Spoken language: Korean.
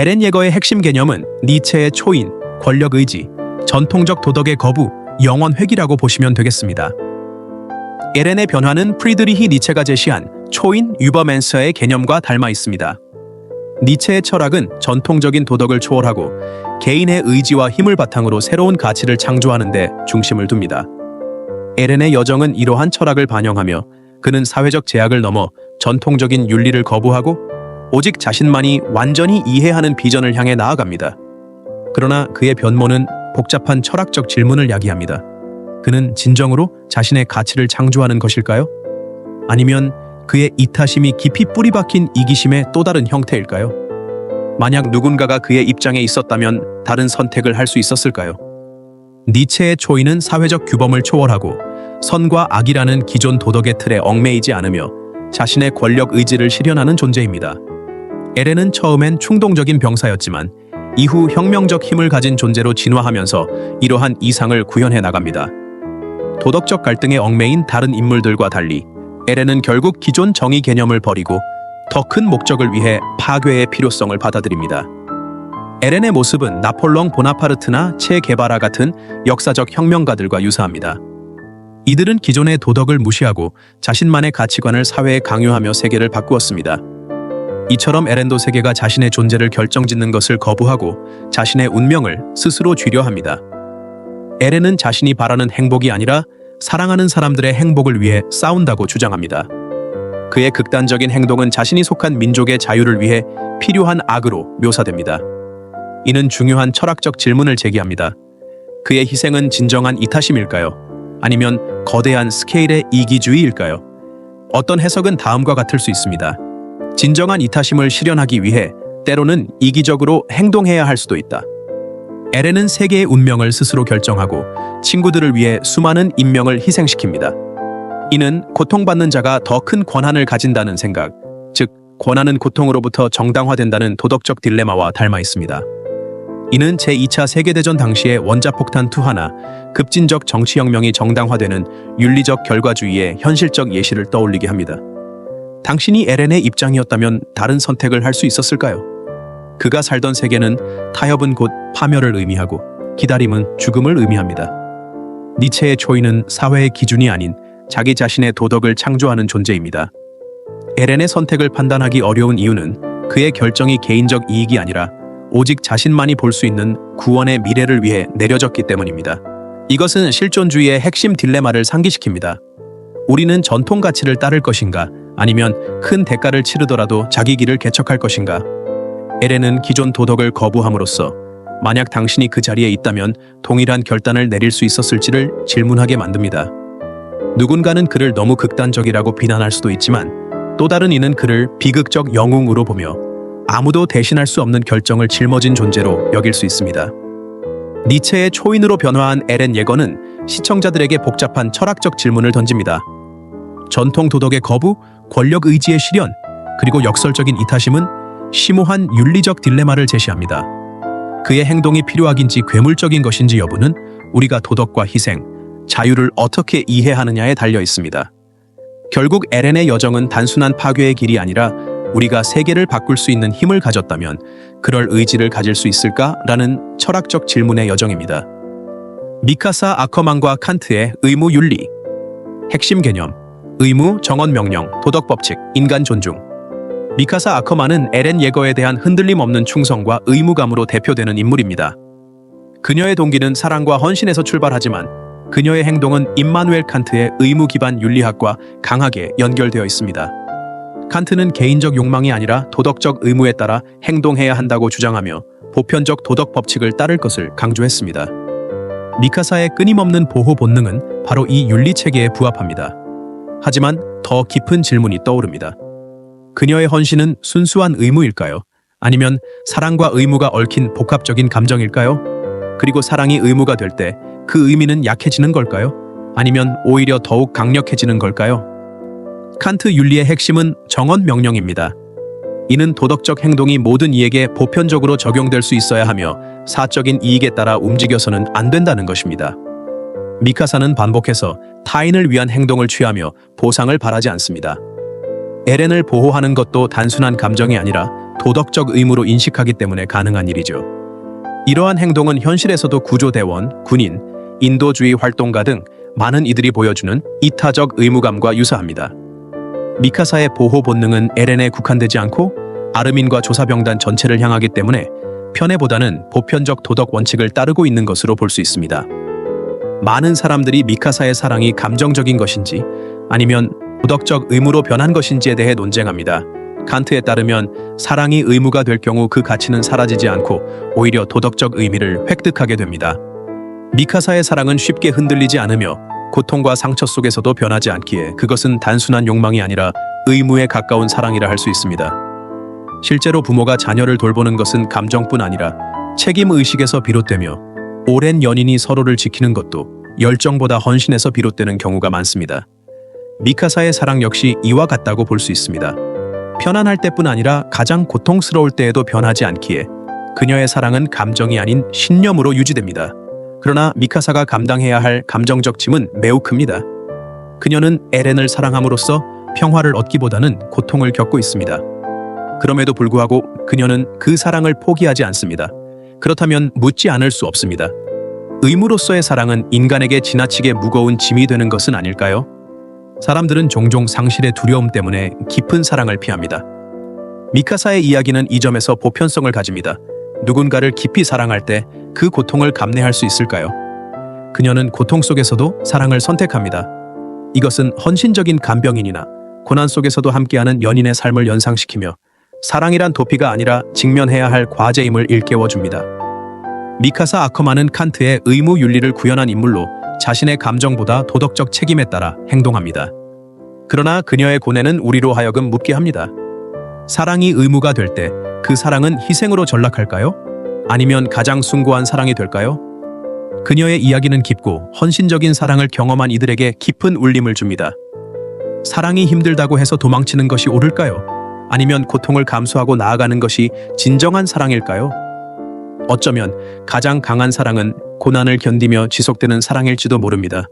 에렌 예거의 핵심 개념은 니체의 초인, 권력 의지, 전통적 도덕의 거부, 영원 회귀라고 보시면 되겠습니다. 에렌의 변화는 프리드리히 니체가 제시한 초인 유버맨서의 개념과 닮아 있습니다. 니체의 철학은 전통적인 도덕을 초월하고 개인의 의지와 힘을 바탕으로 새로운 가치를 창조하는 데 중심을 둡니다. 에렌의 여정은 이러한 철학을 반영하며 그는 사회적 제약을 넘어 전통적인 윤리를 거부하고 오직 자신만이 완전히 이해하는 비전을 향해 나아갑니다. 그러나 그의 변모는 복잡한 철학적 질문을 야기합니다. 그는 진정으로 자신의 가치를 창조하는 것일까요? 아니면 그의 이타심이 깊이 뿌리 박힌 이기심의 또 다른 형태일까요? 만약 누군가가 그의 입장에 있었다면 다른 선택을 할 수 있었을까요? 니체의 초인은 사회적 규범을 초월하고 선과 악이라는 기존 도덕의 틀에 얽매이지 않으며 자신의 권력 의지를 실현하는 존재입니다. 에렌은 처음엔 충동적인 병사였지만 이후 혁명적 힘을 가진 존재로 진화하면서 이러한 이상을 구현해 나갑니다. 도덕적 갈등에 얽매인 다른 인물들과 달리 에렌은 결국 기존 정의 개념을 버리고 더 큰 목적을 위해 파괴의 필요성을 받아들입니다. 에렌의 모습은 나폴롱 보나파르트나 체 게바라 같은 역사적 혁명가들과 유사합니다. 이들은 기존의 도덕을 무시하고 자신만의 가치관을 사회에 강요하며 세계를 바꾸었습니다. 이처럼 에렌도 세계가 자신의 존재를 결정짓는 것을 거부하고 자신의 운명을 스스로 쥐려 합니다. 에렌은 자신이 바라는 행복이 아니라 사랑하는 사람들의 행복을 위해 싸운다고 주장합니다. 그의 극단적인 행동은 자신이 속한 민족의 자유를 위해 필요한 악으로 묘사됩니다. 이는 중요한 철학적 질문을 제기합니다. 그의 희생은 진정한 이타심일까요? 아니면 거대한 스케일의 이기주의일까요? 어떤 해석은 다음과 같을 수 있습니다. 진정한 이타심을 실현하기 위해 때로는 이기적으로 행동해야 할 수도 있다. 에렌은 세계의 운명을 스스로 결정하고 친구들을 위해 수많은 인명을 희생시킵니다. 이는 고통받는 자가 더 큰 권한을 가진다는 생각, 즉 권한은 고통으로부터 정당화된다는 도덕적 딜레마와 닮아 있습니다. 이는 제2차 세계대전 당시의 원자폭탄 투하나 급진적 정치혁명이 정당화되는 윤리적 결과주의의 현실적 예시를 떠올리게 합니다. 당신이 에렌의 입장이었다면 다른 선택을 할 수 있었을까요? 그가 살던 세계는 타협은 곧 파멸을 의미하고 기다림은 죽음을 의미합니다. 니체의 초인은 사회의 기준이 아닌 자기 자신의 도덕을 창조하는 존재입니다. 에렌의 선택을 판단하기 어려운 이유는 그의 결정이 개인적 이익이 아니라 오직 자신만이 볼 수 있는 구원의 미래를 위해 내려졌기 때문입니다. 이것은 실존주의의 핵심 딜레마를 상기시킵니다. 우리는 전통 가치를 따를 것인가 아니면 큰 대가를 치르더라도 자기 길을 개척할 것인가? 에렌은 기존 도덕을 거부함으로써 만약 당신이 그 자리에 있다면 동일한 결단을 내릴 수 있었을지를 질문하게 만듭니다. 누군가는 그를 너무 극단적이라고 비난할 수도 있지만 또 다른 이는 그를 비극적 영웅으로 보며 아무도 대신할 수 없는 결정을 짊어진 존재로 여길 수 있습니다. 니체의 초인으로 변화한 에렌 예거는 시청자들에게 복잡한 철학적 질문을 던집니다. 전통 도덕의 거부, 권력 의지의 실현, 그리고 역설적인 이타심은 심오한 윤리적 딜레마를 제시합니다. 그의 행동이 필요악인지 괴물적인 것인지 여부는 우리가 도덕과 희생, 자유를 어떻게 이해하느냐에 달려 있습니다. 결국 에렌의 여정은 단순한 파괴의 길이 아니라 우리가 세계를 바꿀 수 있는 힘을 가졌다면 그럴 의지를 가질 수 있을까라는 철학적 질문의 여정입니다. 미카사 아커만과 칸트의 의무 윤리 핵심 개념 의무, 정언 명령, 도덕 법칙, 인간 존중 미카사 아커만은 에렌 예거에 대한 흔들림 없는 충성과 의무감으로 대표되는 인물입니다. 그녀의 동기는 사랑과 헌신에서 출발하지만 그녀의 행동은 임마누엘 칸트의 의무 기반 윤리학과 강하게 연결되어 있습니다. 칸트는 개인적 욕망이 아니라 도덕적 의무에 따라 행동해야 한다고 주장하며 보편적 도덕 법칙을 따를 것을 강조했습니다. 미카사의 끊임없는 보호 본능은 바로 이 윤리 체계에 부합합니다. 하지만 더 깊은 질문이 떠오릅니다. 그녀의 헌신은 순수한 의무일까요? 아니면 사랑과 의무가 얽힌 복합적인 감정일까요? 그리고 사랑이 의무가 될 때 그 의미는 약해지는 걸까요? 아니면 오히려 더욱 강력해지는 걸까요? 칸트 윤리의 핵심은 정언 명령입니다. 이는 도덕적 행동이 모든 이에게 보편적으로 적용될 수 있어야 하며 사적인 이익에 따라 움직여서는 안 된다는 것입니다. 미카사는 반복해서 타인을 위한 행동을 취하며 보상을 바라지 않습니다. 에렌을 보호하는 것도 단순한 감정이 아니라 도덕적 의무로 인식하기 때문에 가능한 일이죠. 이러한 행동은 현실에서도 구조대원, 군인, 인도주의 활동가 등 많은 이들이 보여주는 이타적 의무감과 유사합니다. 미카사의 보호 본능은 에렌에 국한되지 않고 아르민과 조사병단 전체를 향하기 때문에 편애보다는 보편적 도덕 원칙을 따르고 있는 것으로 볼 수 있습니다. 많은 사람들이 미카사의 사랑이 감정적인 것인지 아니면 도덕적 의무로 변한 것인지에 대해 논쟁합니다. 칸트에 따르면 사랑이 의무가 될 경우 그 가치는 사라지지 않고 오히려 도덕적 의미를 획득하게 됩니다. 미카사의 사랑은 쉽게 흔들리지 않으며 고통과 상처 속에서도 변하지 않기에 그것은 단순한 욕망이 아니라 의무에 가까운 사랑이라 할 수 있습니다. 실제로 부모가 자녀를 돌보는 것은 감정뿐 아니라 책임 의식에서 비롯되며 오랜 연인이 서로를 지키는 것도 열정보다 헌신에서 비롯되는 경우가 많습니다. 미카사의 사랑 역시 이와 같다고 볼 수 있습니다. 편안할 때뿐 아니라 가장 고통스러울 때에도 변하지 않기에 그녀의 사랑은 감정이 아닌 신념으로 유지됩니다. 그러나 미카사가 감당해야 할 감정적 짐은 매우 큽니다. 그녀는 에렌을 사랑함으로써 평화를 얻기보다는 고통을 겪고 있습니다. 그럼에도 불구하고 그녀는 그 사랑을 포기하지 않습니다. 그렇다면 묻지 않을 수 없습니다. 의무로서의 사랑은 인간에게 지나치게 무거운 짐이 되는 것은 아닐까요? 사람들은 종종 상실의 두려움 때문에 깊은 사랑을 피합니다. 미카사의 이야기는 이 점에서 보편성을 가집니다. 누군가를 깊이 사랑할 때 그 고통을 감내할 수 있을까요? 그녀는 고통 속에서도 사랑을 선택합니다. 이것은 헌신적인 간병인이나 고난 속에서도 함께하는 연인의 삶을 연상시키며 사랑이란 도피가 아니라 직면해야 할 과제임을 일깨워 줍니다. 미카사 아커만은 칸트의 의무 윤리를 구현한 인물로 자신의 감정보다 도덕적 책임에 따라 행동합니다. 그러나 그녀의 고뇌는 우리로 하여금 묻게 합니다. 사랑이 의무가 될 때 그 사랑은 희생으로 전락할까요? 아니면 가장 숭고한 사랑이 될까요? 그녀의 이야기는 깊고 헌신적인 사랑을 경험한 이들에게 깊은 울림을 줍니다. 사랑이 힘들다고 해서 도망치는 것이 옳을까요? 아니면 고통을 감수하고 나아가는 것이 진정한 사랑일까요? 어쩌면 가장 강한 사랑은 고난을 견디며 지속되는 사랑일지도 모릅니다.